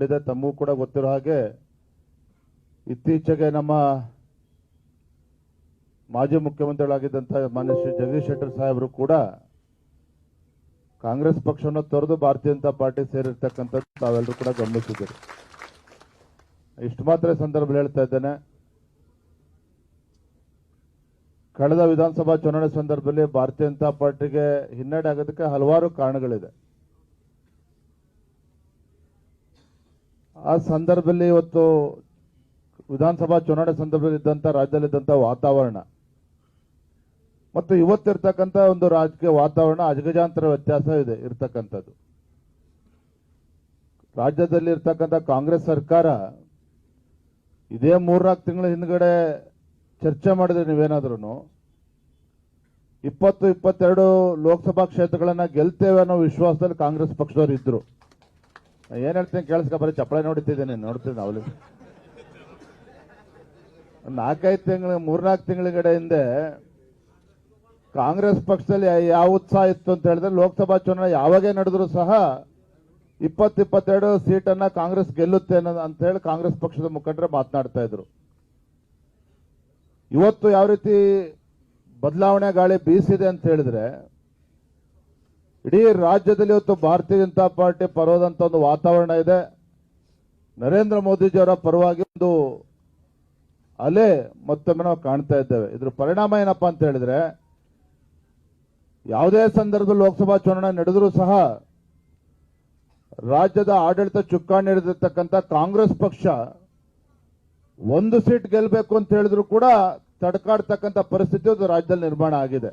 ಹಮ್ಮಿಕೊಂಡಿದೆ ತಮಗೂ ಕೂಡ ಗೊತ್ತಿರೋ ಹಾಗೆ. ಇತ್ತೀಚೆಗೆ ನಮ್ಮ ಮಾಜಿ ಮುಖ್ಯಮಂತ್ರಿಗಳಾಗಿದ್ದಂಥ ಮಾನ್ಯ ಜಗದೀಶ್ ಶೆಟ್ಟರ್ ಸಾಹೇಬರು ಕೂಡ ಕಾಂಗ್ರೆಸ್ ಪಕ್ಷವನ್ನು ತೊರೆದು ಭಾರತೀಯ ಜನತಾ ಪಾರ್ಟಿ ಸೇರಿರ್ತಕ್ಕಂಥದ್ದು ತಾವೆಲ್ಲರೂ ಕೂಡ ಗಮನಿಸಿದ್ದೀರಿ. ಇಷ್ಟು ಮಾತ್ರ ಸಂದರ್ಭದಲ್ಲಿ ಹೇಳ್ತಾ ಇದ್ದೇನೆ. ಕಳೆದ ವಿಧಾನಸಭಾ ಚುನಾವಣೆ ಸಂದರ್ಭದಲ್ಲಿ ಭಾರತೀಯ ಜನತಾ ಪಾರ್ಟಿಗೆ ಹಿನ್ನಡೆ ಆಗೋದಕ್ಕೆ ಹಲವಾರು ಕಾರಣಗಳಿದೆ. ಆ ಸಂದರ್ಭದಲ್ಲಿ ಇವತ್ತು ವಿಧಾನಸಭಾ ಚುನಾವಣೆ ಸಂದರ್ಭದಲ್ಲಿ ಇದ್ದಂಥ ರಾಜ್ಯದಲ್ಲಿದ್ದಂಥ ವಾತಾವರಣ. ಮತ್ತು ಇವತ್ತಿರ್ತಕ್ಕಂಥ ಒಂದು ರಾಜಕೀಯ ವಾತಾವರಣ ಅಜಗಜಾಂತರ ವ್ಯತ್ಯಾಸ ಇದೆ, ಇರ್ತಕ್ಕಂಥದ್ದು. ರಾಜ್ಯದಲ್ಲಿ ಇರ್ತಕ್ಕಂಥ ಕಾಂಗ್ರೆಸ್ ಸರ್ಕಾರ ಇದೇ ಮೂರ್ನಾಲ್ಕು ತಿಂಗಳ ಹಿಂದ್ಗಡೆ ಚರ್ಚೆ ಮಾಡಿದ್ರೆ ನೀವೇನಾದ್ರೂ ಇಪ್ಪತ್ತು, ಇಪ್ಪತ್ತೆರಡು ಲೋಕಸಭಾ ಕ್ಷೇತ್ರಗಳನ್ನ ಗೆಲ್ತೇವೆ ಅನ್ನೋ ವಿಶ್ವಾಸದಲ್ಲಿ ಕಾಂಗ್ರೆಸ್ ಪಕ್ಷದವರು ಇದ್ರು. ಏನ್ ಹೇಳ್ತೀನಿ ಕೇಳಿಸ್ಕೊ, ಬರೀ ಚಪ್ಪಳೆ ನೋಡ್ತಿದ್ದೇನೆ ನೋಡ್ತೀನಿ ಅವಳು ನಾಲ್ಕೈದು ತಿಂಗಳ, ಮೂರ್ನಾಲ್ಕು ತಿಂಗಳ ಹಿಂದೆ ಕಾಂಗ್ರೆಸ್ ಪಕ್ಷದಲ್ಲಿ ಯಾವ ಉತ್ಸಾಹ ಇತ್ತು ಅಂತ ಹೇಳಿದ್ರೆ ಲೋಕಸಭಾ ಚುನಾವಣೆ ಯಾವಾಗೇ ನಡೆದ್ರು ಸಹ ಇಪ್ಪತ್ತು ಇಪ್ಪತ್ತೆರಡು ಸೀಟನ್ನ ಕಾಂಗ್ರೆಸ್ ಗೆಲ್ಲುತ್ತೆ ಅಂತ ಹೇಳಿ ಕಾಂಗ್ರೆಸ್ ಪಕ್ಷದ ಮುಖಂಡರು ಮಾತನಾಡ್ತಾ ಇದ್ರು. ಇವತ್ತು ಯಾವ ರೀತಿ ಬದಲಾವಣೆ ಗಾಳಿ ಬೀಸಿದೆ ಅಂತ ಹೇಳಿದ್ರೆ ಇಡೀ ರಾಜ್ಯದಲ್ಲಿ ಇವತ್ತು ಭಾರತೀಯ ಜನತಾ ಪಾರ್ಟಿ ಪರವಾದಂತ ಒಂದು ವಾತಾವರಣ ಇದೆ. ನರೇಂದ್ರ ಮೋದಿಜಿಯವರ ಪರವಾಗಿ ಒಂದು ಅಲೆ ಮತ್ತೊಮ್ಮೆ ನಾವು ಕಾಣ್ತಾ ಇದ್ದೇವೆ. ಇದ್ರ ಪರಿಣಾಮ ಏನಪ್ಪಾ ಅಂತ ಹೇಳಿದ್ರೆ, ಯಾವುದೇ ಸಂದರ್ಭದಲ್ಲಿ ಲೋಕಸಭಾ ಚುನಾವಣೆ ನಡೆದರೂ ಸಹ ರಾಜ್ಯದ ಆಡಳಿತ ಚುಕ್ಕಾಣಿ ಹಿಡಿದಿರ್ತಕ್ಕಂಥ ಕಾಂಗ್ರೆಸ್ ಪಕ್ಷ ಒಂದು ಸೀಟ್ ಗೆಲ್ಲಬೇಕು ಅಂತ ಹೇಳಿದ್ರು ಕೂಡ ತಡ್ಕಾಡ್ತಕ್ಕಂಥ ಪರಿಸ್ಥಿತಿ ರಾಜ್ಯದಲ್ಲಿ ನಿರ್ಮಾಣ ಆಗಿದೆ.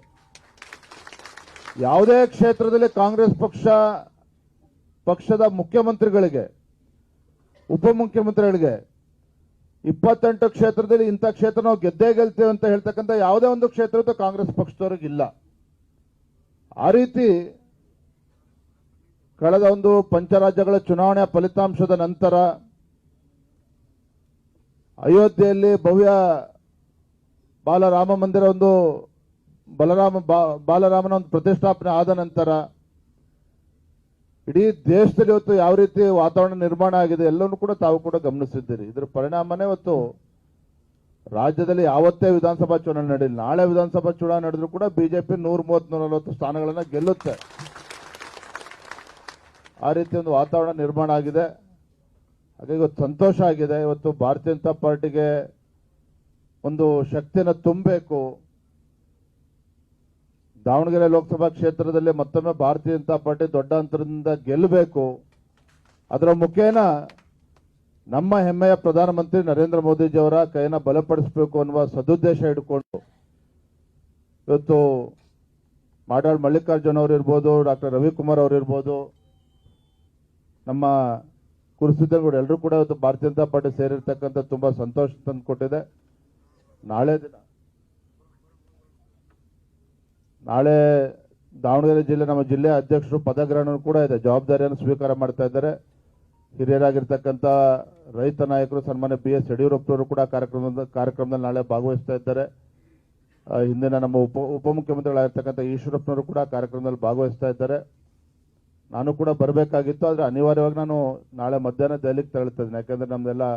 ಯಾವುದೇ ಕ್ಷೇತ್ರದಲ್ಲಿ ಕಾಂಗ್ರೆಸ್ ಪಕ್ಷ, ಪಕ್ಷದ ಮುಖ್ಯಮಂತ್ರಿಗಳಿಗೆ, ಉಪಮುಖ್ಯಮಂತ್ರಿಗಳಿಗೆ ಇಪ್ಪತ್ತೆಂಟು ಕ್ಷೇತ್ರದಲ್ಲಿ ಇಂಥ ಕ್ಷೇತ್ರ ನಾವು ಗೆದ್ದೇ ಗೆಲ್ತೇವೆ ಅಂತ ಹೇಳ್ತಕ್ಕಂಥ ಯಾವುದೇ ಒಂದು ಕ್ಷೇತ್ರದ ಕಾಂಗ್ರೆಸ್ ಪಕ್ಷದವ್ರಿಗಿಲ್ಲ ಆ ರೀತಿ ಕಳೆದ ಒಂದು ಪಂಚರಾಜ್ಯಗಳ ಚುನಾವಣೆಯ ಫಲಿತಾಂಶದ ನಂತರ ಅಯೋಧ್ಯೆಯಲ್ಲಿ ಭವ್ಯ ಬಾಲರಾಮ ಮಂದಿರ ಒಂದು ಬಲರಾಮ ಬಾಲರಾಮನ ಒಂದು ಪ್ರತಿಷ್ಠಾಪನೆ ಆದ ನಂತರ ಇಡೀ ದೇಶದಲ್ಲಿ ಇವತ್ತು ಯಾವ ರೀತಿ ವಾತಾವರಣ ನಿರ್ಮಾಣ ಆಗಿದೆ ಎಲ್ಲವನ್ನು ಕೂಡ ತಾವು ಕೂಡ ಗಮನಿಸಿದ್ದೀರಿ. ಇದರ ಪರಿಣಾಮನೇ ಇವತ್ತು ರಾಜ್ಯದಲ್ಲಿ ಯಾವತ್ತೇ ವಿಧಾನಸಭಾ ಚುನಾವಣೆ ನಡೆಯಲಿ, ನಾಳೆ ವಿಧಾನಸಭಾ ಚುನಾವಣೆ ನಡೆದ್ರೂ ಕೂಡ ಬಿಜೆಪಿ ನೂರ ಮೂವತ್ತ್ ನೂರ ನಲವತ್ತು ಸ್ಥಾನಗಳನ್ನ ಗೆಲ್ಲುತ್ತೆ. ಆ ರೀತಿ ಒಂದು ವಾತಾವರಣ ನಿರ್ಮಾಣ ಆಗಿದೆ. ಹಾಗೆ ಇವತ್ತು ಸಂತೋಷ ಆಗಿದೆ. ಇವತ್ತು ಭಾರತೀಯ ಜನತಾ ಪಾರ್ಟಿಗೆ ಒಂದು ಶಕ್ತಿಯನ್ನು ತುಂಬಬೇಕು. ದಾವಣಗೆರೆ ಲೋಕಸಭಾ ಕ್ಷೇತ್ರದಲ್ಲಿ ಮತ್ತೊಮ್ಮೆ ಭಾರತೀಯ ಜನತಾ ಪಾರ್ಟಿ ದೊಡ್ಡ ಅಂತರದಿಂದ ಗೆಲ್ಲಬೇಕು. ಅದರ ಮುಖೇನ ನಮ್ಮ ಹೆಮ್ಮೆಯ ಪ್ರಧಾನಮಂತ್ರಿ ನರೇಂದ್ರ ಮೋದಿಜಿಯವರ ಕೈನ ಬಲಪಡಿಸಬೇಕು ಅನ್ನುವ ಸದುದ್ದೇಶ ಇಟ್ಕೊಂಡು ಇವತ್ತು ಮಾಡಾಳ್ ಮಲ್ಲಿಕಾರ್ಜುನ ಅವರು ಇರ್ಬೋದು, ಡಾಕ್ಟರ್ ರವಿಕುಮಾರ್ ಅವರು ಇರ್ಬೋದು, ನಮ್ಮ ಕುರುಸಿದ್ದಗೌಡ ಎಲ್ಲರೂ ಕೂಡ ಇವತ್ತು ಭಾರತೀಯ ಜನತಾ ಪಾರ್ಟಿ ಸೇರಿರ್ತಕ್ಕಂಥ ತುಂಬಾ ಸಂತೋಷ ತಂದುಕೊಟ್ಟಿದೆ. ನಾಳೆ ದಿನ ನಾಳೆ ದಾವಣಗೆರೆ ಜಿಲ್ಲೆ ನಮ್ಮ ಜಿಲ್ಲೆ ಅಧ್ಯಕ್ಷರು ಪದಗ್ರಹಣ ಕೂಡ ಇದೆ. ಜವಾಬ್ದಾರಿಯನ್ನು ಸ್ವೀಕಾರ ಮಾಡ್ತಾ ಇದ್ದಾರೆ. ಹಿರಿಯರಾಗಿರ್ತಕ್ಕಂಥ ರೈತ ನಾಯಕರು, ಸನ್ಮಾನ್ಯ ಬಿ ಎಸ್ ಯಡಿಯೂರಪ್ಪನವರು ಕೂಡ ಕಾರ್ಯಕ್ರಮದ ಕಾರ್ಯಕ್ರಮದಲ್ಲಿ ನಾಳೆ ಭಾಗವಹಿಸ್ತಾ ಇದ್ದಾರೆ. ಹಿಂದಿನ ನಮ್ಮ ಉಪ, ಉಪಮುಖ್ಯಮಂತ್ರಿಗಳಾಗಿರ್ತಕ್ಕಂಥ ಈಶ್ವರಪ್ಪನವರು ಕೂಡ ಕಾರ್ಯಕ್ರಮದಲ್ಲಿ ಭಾಗವಹಿಸ್ತಾ ಇದ್ದಾರೆ. ನಾನು ಕೂಡ ಬರಬೇಕಾಗಿತ್ತು, ಆದರೆ ಅನಿವಾರ್ಯವಾಗಿ ನಾನು ನಾಳೆ ಮಧ್ಯಾಹ್ನ ದೆಹಲಿಗೆ ತೆರಳುತ್ತಾ ಇದ್ದೀನಿ ಯಾಕಂದ್ರೆ ನಮ್ದೆಲ್ಲ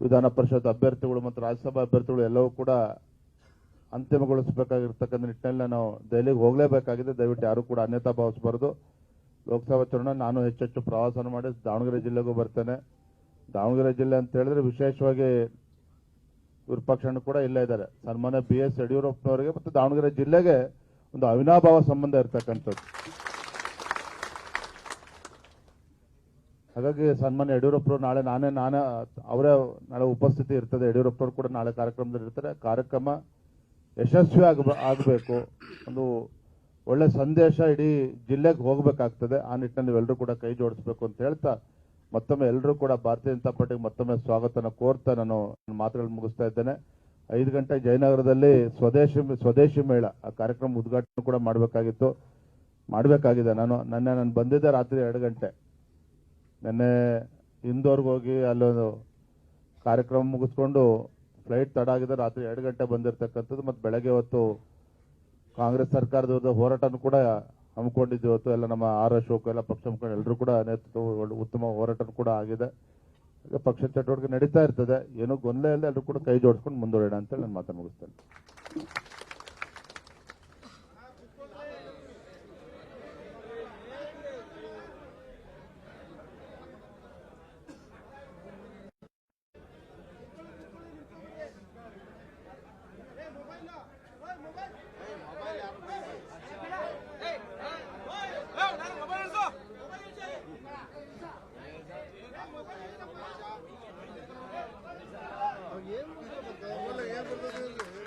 ವಿಧಾನ ಪರಿಷತ್ ಅಭ್ಯರ್ಥಿಗಳು ಮತ್ತು ರಾಜ್ಯಸಭಾ ಅಭ್ಯರ್ಥಿಗಳು ಎಲ್ಲವೂ ಕೂಡ ಅಂತಿಮಗೊಳಿಸಬೇಕಾಗಿರ್ತಕ್ಕಂಥ ನಿಟ್ಟಿನಲ್ಲಿ ನಾನು ದೆಹಲಿಗೆ ಹೋಗಲೇಬೇಕಾಗಿದೆ. ದಯವಿಟ್ಟು ಯಾರು ಕೂಡ ಅನ್ಯತಾ ಭಾವಿಸಬಾರ್ದು. ಲೋಕಸಭಾ ಚುನಾವಣೆ ನಾನು ಹೆಚ್ಚೆಚ್ಚು ಪ್ರವಾಸನ ಮಾಡಿ ದಾವಣಗೆರೆ ಜಿಲ್ಲೆಗೂ ಬರ್ತೇನೆ. ದಾವಣಗೆರೆ ಜಿಲ್ಲೆ ಅಂತ ಹೇಳಿದ್ರೆ ವಿಶೇಷವಾಗಿ ವಿರೂಪಾಕ್ಷಣ್ಣ ಕೂಡ ಇಲ್ಲೇ ಇದ್ದಾರೆ. ಸನ್ಮಾನ್ಯ ಬಿ ಎಸ್ ಯಡಿಯೂರಪ್ಪನವರಿಗೆ ಮತ್ತು ದಾವಣಗೆರೆ ಜಿಲ್ಲೆಗೆ ಒಂದು ಅವಿನಾಭಾವ ಸಂಬಂಧ ಇರತಕ್ಕಂಥದ್ದು. ಹಾಗಾಗಿ ಸನ್ಮಾನ್ಯ ಯಡಿಯೂರಪ್ಪರು ನಾಳೆ ನಾನೇ ನಾನೇ, ಅವರೇ ನಾಳೆ ಉಪಸ್ಥಿತಿ ಇರ್ತದೆ. ಯಡಿಯೂರಪ್ಪನವರು ಕೂಡ ನಾಳೆ ಕಾರ್ಯಕ್ರಮದಲ್ಲಿ ಇರ್ತಾರೆ. ಕಾರ್ಯಕ್ರಮ ಯಶಸ್ವಿ ಆಗ ಆಗಬೇಕು. ಒಂದು ಒಳ್ಳೆ ಸಂದೇಶ ಇಡೀ ಜಿಲ್ಲೆಗೆ ಹೋಗಬೇಕಾಗ್ತದೆ. ಆ ನಿಟ್ಟಿನಲ್ಲಿ ನೀವೆಲ್ಲರೂ ಕೂಡ ಕೈ ಜೋಡಿಸ್ಬೇಕು ಅಂತ ಹೇಳ್ತಾ, ಮತ್ತೊಮ್ಮೆ ಎಲ್ಲರೂ ಕೂಡ ಭಾರತೀಯ ಜನತಾ ಪಾರ್ಟಿಗೆ ಮತ್ತೊಮ್ಮೆ ಸ್ವಾಗತನ ಕೋರ್ತಾ ನಾನು ಮಾತುಗಳನ್ನು ಮುಗಿಸ್ತಾ ಇದ್ದೇನೆ. ಐದು ಗಂಟೆ ಜಯನಗರದಲ್ಲಿ ಸ್ವದೇಶಿ ಸ್ವದೇಶಿ ಮೇಳ, ಆ ಕಾರ್ಯಕ್ರಮ ಉದ್ಘಾಟನೆ ಕೂಡ ಮಾಡಬೇಕಾಗಿತ್ತು. ಮಾಡಬೇಕಾಗಿದೆ ನಾನು. ನನ್ನ ನಾನು ಬಂದಿದ್ದೆ ರಾತ್ರಿ ಎರಡು ಗಂಟೆ. ನೆನ್ನೆ ಇಂದೋರ್ಗೆ ಹೋಗಿ ಅಲ್ಲೊಂದು ಕಾರ್ಯಕ್ರಮ ಮುಗಿಸ್ಕೊಂಡು ಫ್ಲೈಟ್ ತಡ ಆಗಿದೆ ರಾತ್ರಿ ಎರಡು ಗಂಟೆ ಬಂದಿರತಕ್ಕಂಥದ್ದು ಮತ್ತು ಬೆಳಗ್ಗೆ ಹೊತ್ತು ಕಾಂಗ್ರೆಸ್ ಸರ್ಕಾರದ ವಿರುದ್ಧ ಹೋರಾಟನೂ ಕೂಡ ಹಮ್ಮಿಕೊಂಡಿದ್ದು ಇವತ್ತು ಎಲ್ಲ ನಮ್ಮ ಆರ್ ಅಶೋಕ್ ಎಲ್ಲ ಪಕ್ಷ ಮುಖಂಡ ಎಲ್ಲರೂ ಕೂಡ ನೇತೃತ್ವ ಉತ್ತಮ ಹೋರಾಟನೂ ಕೂಡ ಆಗಿದೆ. ಪಕ್ಷ ಚಟುವಟಿಕೆ ನಡೀತಾ ಇರ್ತದೆ. ಏನೋ ಗೊಂದಲ ಎಲ್ಲ ಎಲ್ಲರೂ ಕೂಡ ಕೈ ಜೋಡಿಸ್ಕೊಂಡು ಮುಂದುವರಿಯೋಣ ಅಂತೇಳಿ ನಾನು ಮಾತನ್ನು ಮುಗಿಸ್ತೇನೆ. Hallelujah.